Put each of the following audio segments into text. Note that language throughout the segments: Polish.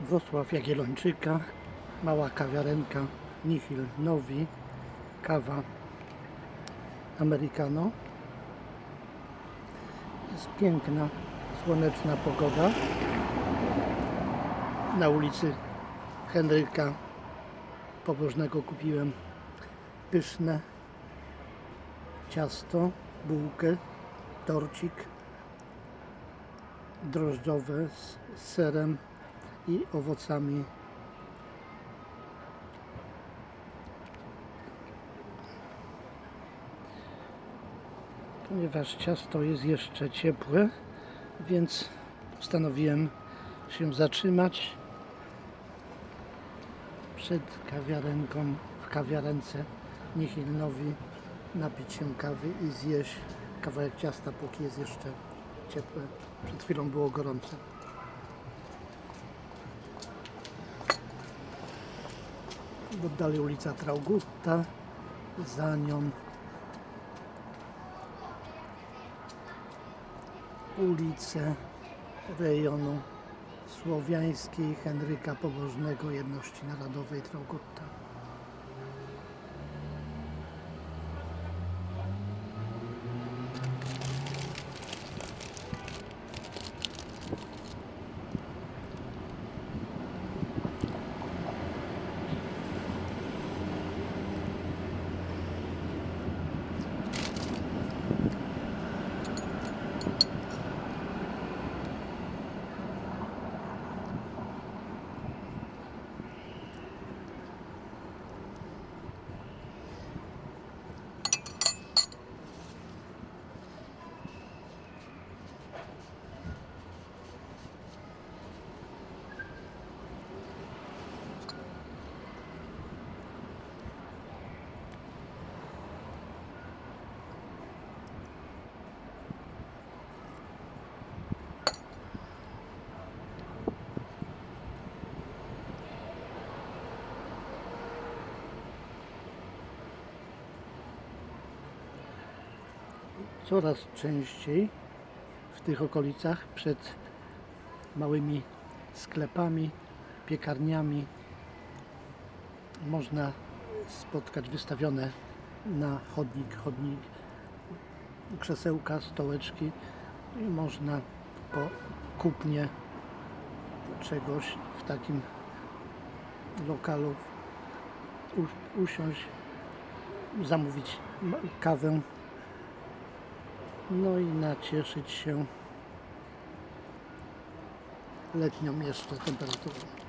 Wrocław Jagiellończyka, mała kawiarenka Nihil Nowi, kawa americano. Jest piękna, słoneczna pogoda. Na ulicy Henryka Pobożnego kupiłem pyszne ciasto, bułkę, torcik drożdżowe z serem i owocami. Ponieważ ciasto jest jeszcze ciepłe, więc postanowiłem się zatrzymać przed kawiarenką, w kawiarence Nihilnowi, napić się kawy i zjeść kawałek ciasta, póki jest jeszcze ciepłe. Przed chwilą było gorące. W oddali ulica Traugutta, za nią ulice rejonu słowiańskiej Henryka Pobożnego Jedności Narodowej Traugutta. Coraz częściej w tych okolicach przed małymi sklepami, piekarniami można spotkać wystawione na chodnik, chodnik krzesełka, stołeczki i można po kupnie czegoś w takim lokalu usiąść, zamówić kawę no i nacieszyć się letnią jeszcze temperaturą.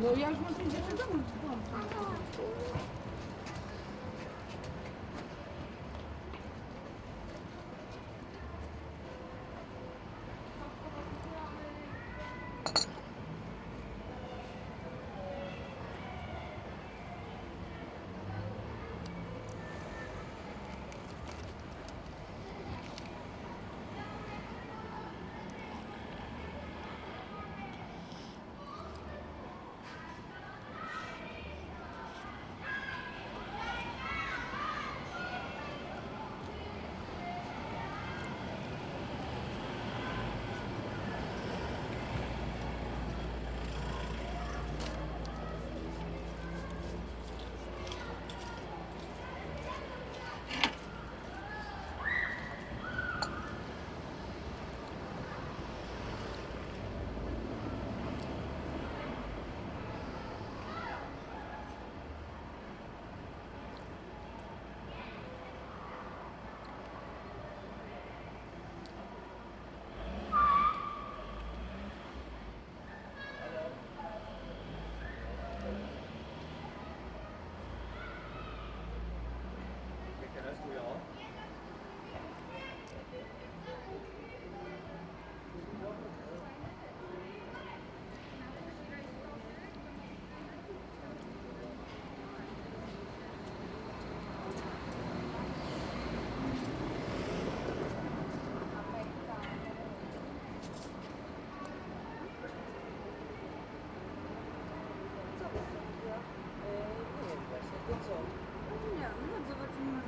Voyage, moi, c'est une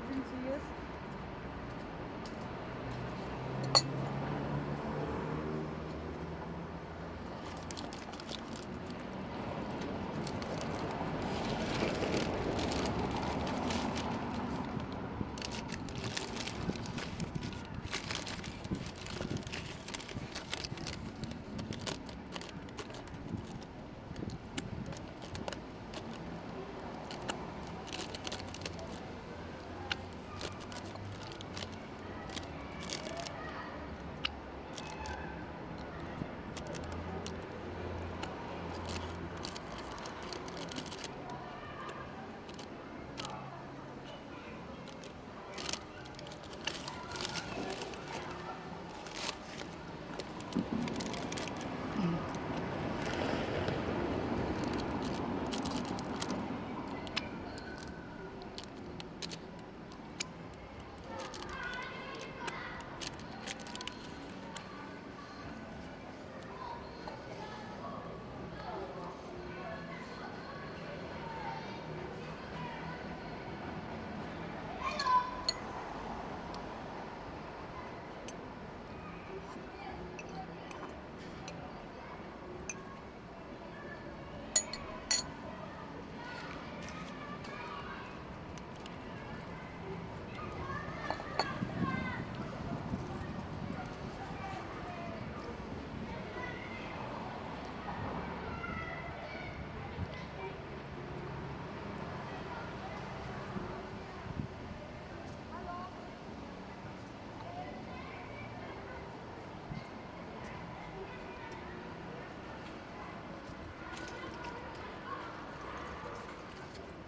Интересно.